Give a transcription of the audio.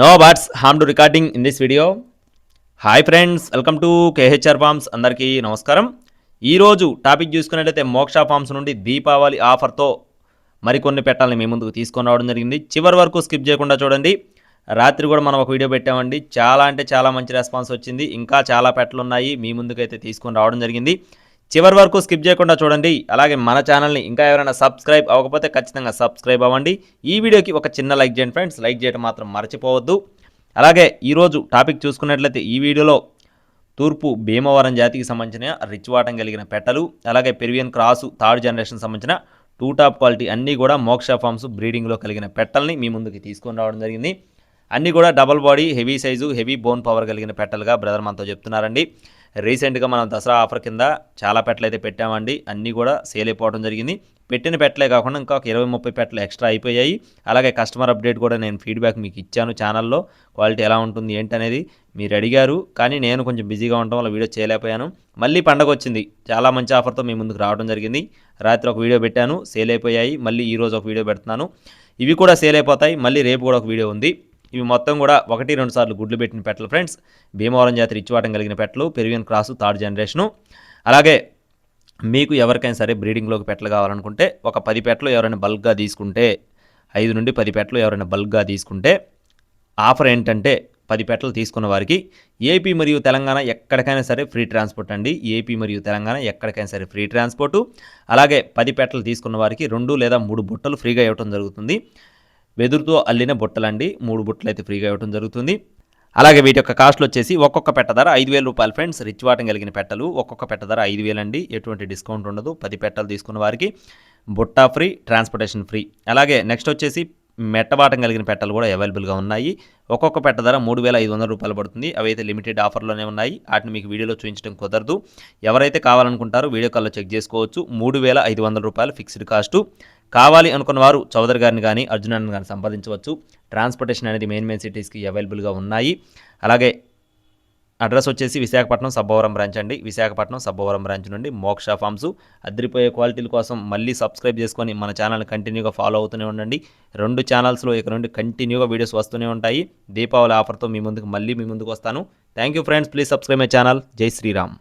No birds harm to recording in this video hi friends welcome to KHR farms అందరికీ నమస్కారం ఈరోజు topic చూసుకున్నట్లయితే మోక్ష ఫార్మ్స్ నుండి దీపావళి ఆఫర్తో మరికొన్ని పెట్టాలని మీ ముందుకు తీసుకొని రావడం జరిగింది. చివరి వరకు స్కిప్ చేయకుండా చూడండి. రాత్రి కూడా మనం ఒక వీడియో పెట్టామండి. చాలా అంటే చాలా మంచి రెస్పాన్స్ వచ్చింది. ఇంకా చాలా పెట్టలు ఉన్నాయి మీ ముందుకైతే తీసుకొని రావడం జరిగింది. చివరి వరకు స్కిప్ చేయకుండా చూడండి. అలాగే మన ఛానల్ని ఇంకా ఎవరైనా సబ్స్క్రైబ్ అవ్వకపోతే ఖచ్చితంగా సబ్స్క్రైబ్ అవ్వండి. ఈ వీడియోకి ఒక చిన్న లైక్ చేయండి ఫ్రెండ్స్. లైక్ చేయడం మాత్రం మర్చిపోవద్దు. అలాగే ఈరోజు టాపిక్ చూసుకున్నట్లయితే ఈ వీడియోలో తూర్పు భీమవరం జాతికి సంబంధించిన రిచ్ వాటం కలిగిన పెట్టలు అలాగే పెరివియన్ క్రాసు థర్డ్ జనరేషన్ సంబంధించిన టూ టాప్ క్వాలిటీ అన్నీ కూడా మోక్ష ఫార్మ్స్ బ్రీడింగ్లో కలిగిన పెట్టల్ని మీ ముందుకి తీసుకొని రావడం జరిగింది. అన్నీ కూడా double body heavy size heavy bone power కలిగిన పెట్టలుగా బ్రదర్ మనతో చెప్తున్నారండి. రీసెంట్గా మనం దసరా ఆఫర్ కింద చాలా పెట్టలు అయితే పెట్టామండి. అన్నీ కూడా సేల్ అయిపోవడం జరిగింది. పెట్టిన పెట్టలే కాకుండా ఇంకా ఒక ఇరవై ముప్పై పెట్టలు ఎక్స్ట్రా అయిపోయాయి. అలాగే కస్టమర్ అప్డేట్ కూడా నేను ఫీడ్బ్యాక్ మీకు ఇచ్చాను ఛానల్లో. క్వాలిటీ ఎలా ఉంటుంది ఏంటనేది మీరు అడిగారు. కానీ నేను కొంచెం బిజీగా ఉండటం వల్ల వీడియో చేయలేకపోయాను. మళ్ళీ పండగ వచ్చింది. చాలా మంచి ఆఫర్తో మీ ముందుకు రావడం జరిగింది. రాత్రి ఒక వీడియో పెట్టాను సేల్ అయిపోయాయి. మళ్ళీ ఈరోజు ఒక వీడియో పెడుతున్నాను. ఇవి కూడా సేల్ అయిపోతాయి. మళ్ళీ రేపు కూడా ఒక వీడియో ఉంది. ఇవి మొత్తం కూడా ఒకటి రెండు సార్లు గుడ్లు పెట్టిన పెట్టలు. ఫ్రెండ్స్ భీమవరం జాతి ఇచ్చివాటం కలిగిన పెట్టలు పెరిగిన క్రాసు థర్డ్ జనరేషను. అలాగే మీకు ఎవరికైనా సరే బ్రీడింగ్లోకి పెట్టలు కావాలనుకుంటే ఒక పది పెట్టలు ఎవరైనా బల్క్గా తీసుకుంటే ఐదు నుండి పది పెట్టలు ఎవరైనా బల్క్గా తీసుకుంటే ఆఫర్ ఏంటంటే పది పెట్టలు తీసుకున్న వారికి ఏపీ మరియు తెలంగాణ ఎక్కడికైనా సరే ఫ్రీ ట్రాన్స్పోర్ట్ అండి. ఏపీ మరియు తెలంగాణ ఎక్కడికైనా సరే ఫ్రీ ట్రాన్స్పోర్టు. అలాగే పది పెట్టలు తీసుకున్న వారికి రెండు లేదా మూడు బుట్టలు ఫ్రీగా ఇవ్వడం జరుగుతుంది. వెదురుతో అల్లిన బుట్టలండి. మూడు బుట్టలు అయితే ఫ్రీగా ఇవ్వడం జరుగుతుంది. అలాగే వీటి యొక్క కాస్ట్లు వచ్చేసి ఒక్కొక్క పెట్ట ధర ఐదు వేల రూపాయలు ఫ్రెండ్స్. రిచ్ వాటం కలిగిన పెట్టలు ఒక్కొక్క పెట్ట ధర ఐదు వేలండి. ఎటువంటి డిస్కౌంట్ ఉండదు. పది పెట్టలు తీసుకున్న వారికి బుట్టా ఫ్రీ ట్రాన్స్పోర్టేషన్ ఫ్రీ. అలాగే నెక్స్ట్ వచ్చేసి మెట్టబాటం కలిగిన పెట్టలు కూడా అవైలబుల్గా ఉన్నాయి. ఒక్కొక్క పెట్ట ధర మూడు వేల ఐదు వందల రూపాయలు పడుతుంది. అవి అయితే లిమిటెడ్ ఆఫర్లోనే ఉన్నాయి. వాటిని మీకు వీడియోలో చూపించడం కుదరదు. ఎవరైతే కావాలనుకుంటారో వీడియో కాల్లో చెక్ చేసుకోవచ్చు. మూడు వేల ఐదు వందల రూపాయలు ఫిక్స్డ్ కాస్టు. కావాలి అనుకున్న వారు చౌదరి గారిని కానీ అర్జునాన్ని కానీ సంపాదించవచ్చు ట్రాన్స్పోర్టేషన్ అనేది మెయిన్ మెయిన్ సిటీస్కి అవైలబుల్గా ఉన్నాయి. అలాగే అడ్రస్ వచ్చేసి విశాఖపట్నం సబ్బవరం బ్రాంచ్ అండి. విశాఖపట్నం సబ్బవరం బ్రాంచ్ నుండి మోక్ష ఫార్మ్స్ అదిరిపోయే క్వాలిటీల కోసం మళ్ళీ సబ్స్క్రైబ్ చేసుకొని మన ఛానల్ కంటిన్యూగా ఫాలో అవుతూనే ఉండండి. రెండు ఛానల్స్లో ఇక నుండి కంటిన్యూగా వీడియోస్ వస్తూనే ఉంటాయి. దీపావళి ఆఫర్తో మీ ముందుకు మళ్ళీ మీ ముందుకు వస్తాను. Thank you friends. Please subscribe my channel. జై శ్రీరామ్.